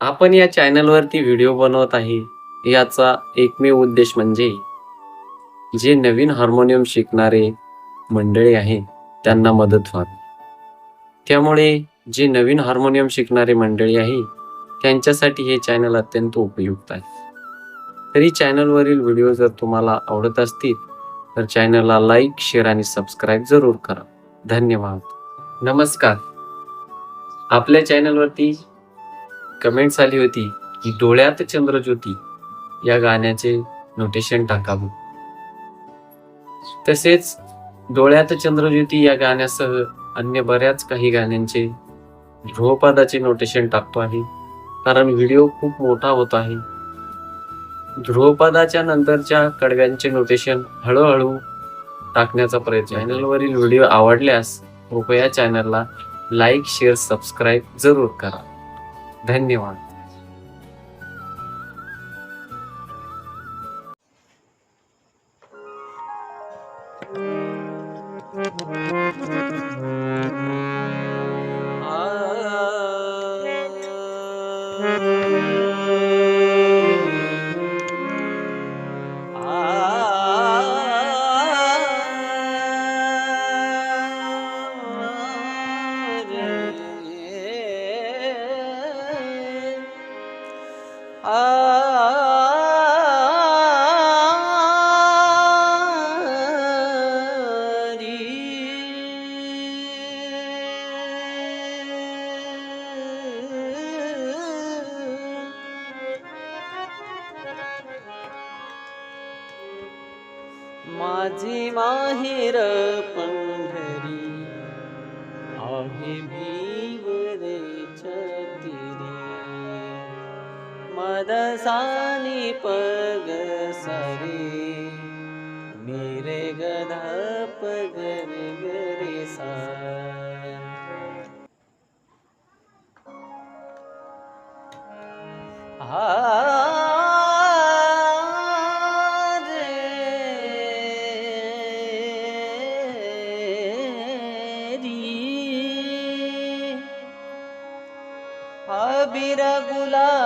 आपण या चॅनलवरती व्हिडिओ बनवत आहे याचा एकमेव उद्देश म्हणजे जे नवीन हार्मोनियम शिकणारे मंडळी आहे त्यांना मदत व्हावी. त्यामुळे जे नवीन हार्मोनियम शिकणारे मंडळी आहे त्यांच्यासाठी हे चॅनल अत्यंत उपयुक्त आहे. तरी चॅनलवरील व्हिडिओ जर तुम्हाला आवडत असतील तर चॅनलला लाईक शेअर आणि सबस्क्राईब जरूर करा. धन्यवाद. नमस्कार. आपल्या चॅनलवरती कमेंट्स आली होती की डोळ्यात चंद्रज्योती या गाण्याचे नोटेशन टाकावं. तसेच डोळ्यात चंद्रज्योती या गाण्यासह अन्य बऱ्याच काही गाण्यांचे ध्रुवपदाचे नोटेशन टाकतो आहे. कारण व्हिडिओ खूप मोठा होत आहे. ध्रुवपदाच्या नंतरच्या कडव्यांचे नोटेशन हळूहळू टाकण्याचा प्रयत्न चॅनलवरील व्हिडिओ आवडल्यास कृपया चॅनलला लाईक शेअर सबस्क्राईब जरूर करा. धन्यवाद माझी दानी पगसरी निर्गरगरे हेरि अबिरगुला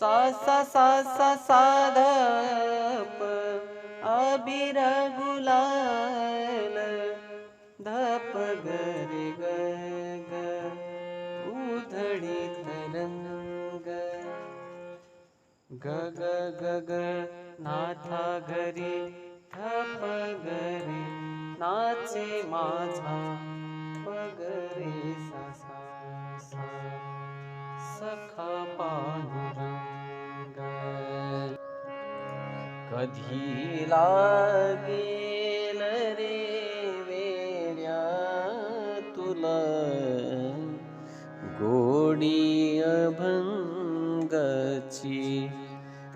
सा गरे ग ग उधळी तरंग ग ग ग ग नाथा घरी धप गरे नाचे माझा कधी लागेल रे वेड्या तुला. गोडी अभंगाची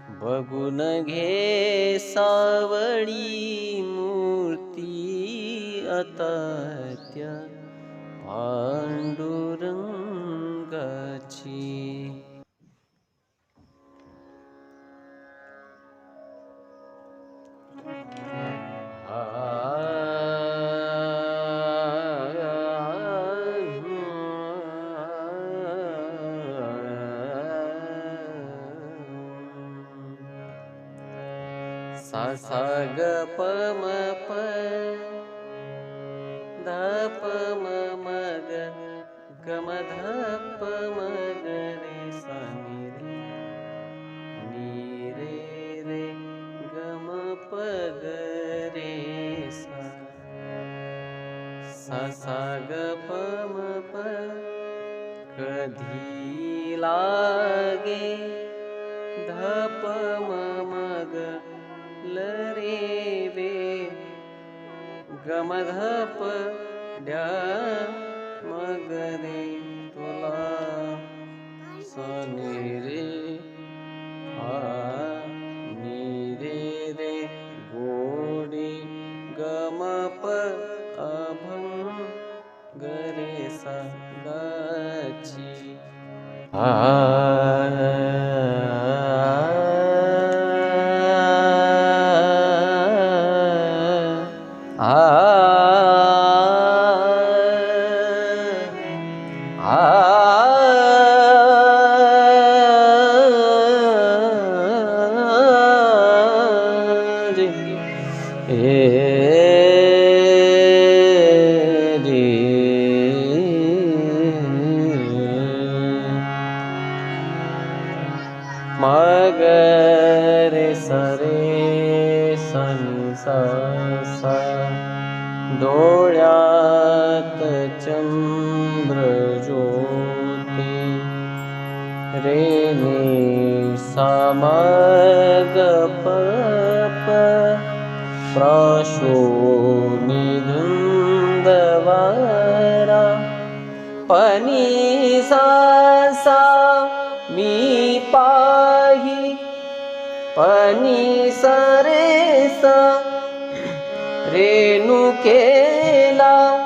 बघून घे सावळी मूर्ती आता त्या सा सा ग प म प ध प म म ग ग म ध प म ग रे सा नि रे नि रे रे ग म प ग रे सा सा सा ग प म प कधी लागे प म म ग गमधपड मगरे निरे हा निरे रे गोडी गमप अभं गरे सदाची स सोळ्या चन्द्रजोते रे मप प्रशो निधुवरा पनी ससा मी पी पनीसरे रेणु केला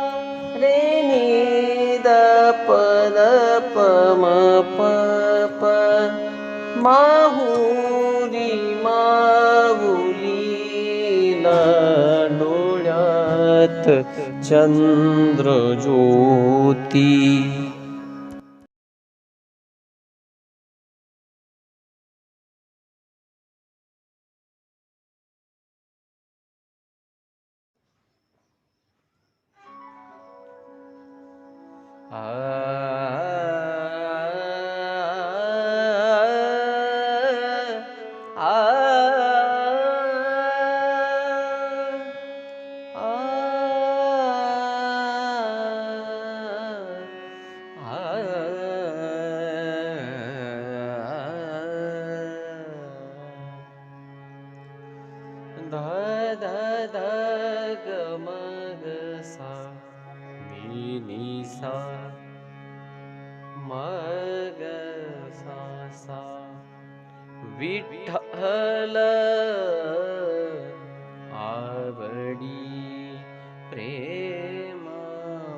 रेणी दाहुरि माली नोरत चन्द्र ज्योति निगा विठ्ठल प्रेम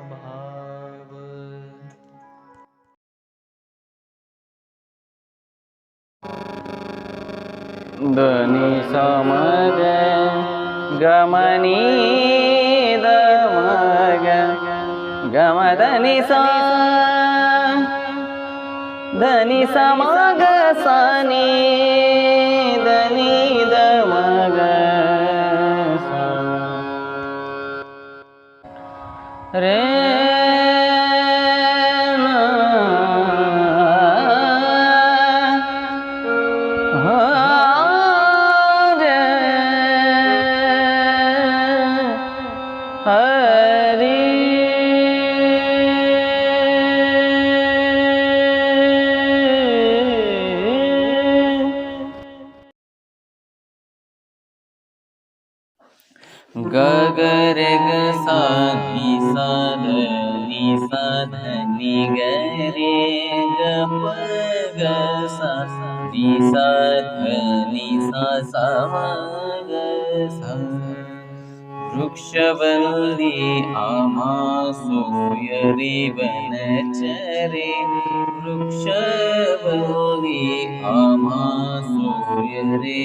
भाव। दनि समग गमनी दमग गम धनी सा धनी समग सनी धनी दमग सा रे गगर ग साधी साधनी साधनी गरे ग प ग सा नी साधनी सा सा मा ग सा वृक्षवल्ली आमा सोयरी वनचरे वृक्षवल्ली आमा सोयरे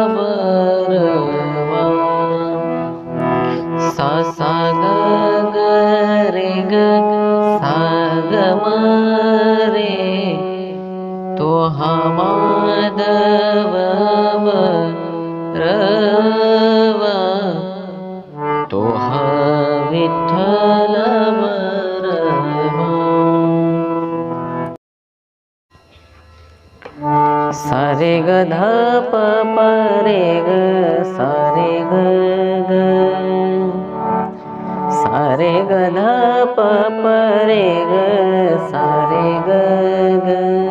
महामाधव रव तोहा विठ्ठल सारे ग धा प रे ग। सारे ग सारे ग धा प रे ग सारे ग।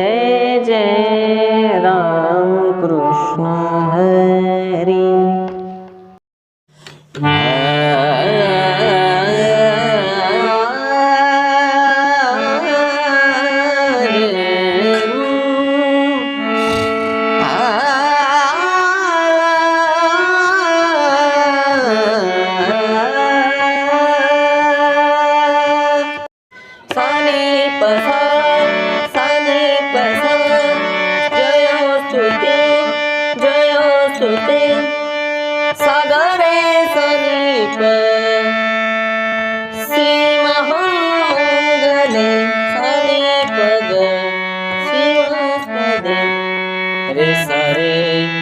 सरे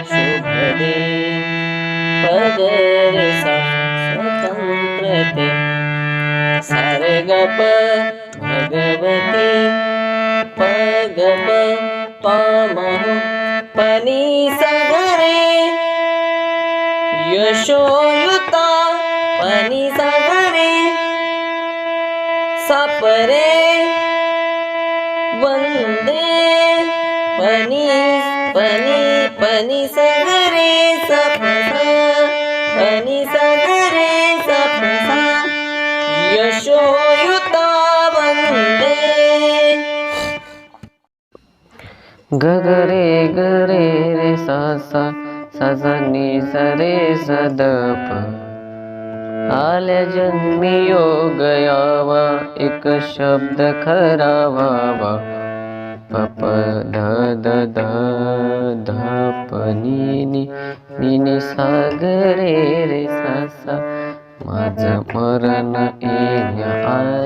शुभदे पद रे सा स्वतंत्रते सारे गप भगवती। पगप पनी सगरे यशोयुता पनी सगरे सपरे वंदे पनी पनी पनी सगरे सपसा पनी सगरे सपसा यशोयुता वंदे गगरे गरे रे सा सा सा सा नि आल्या जन्मी योग यावा एक शब्द खरा वावा प प ध द ध ध प नि नि नि नि सा ग रे रे सा सा माझं मरण येण्या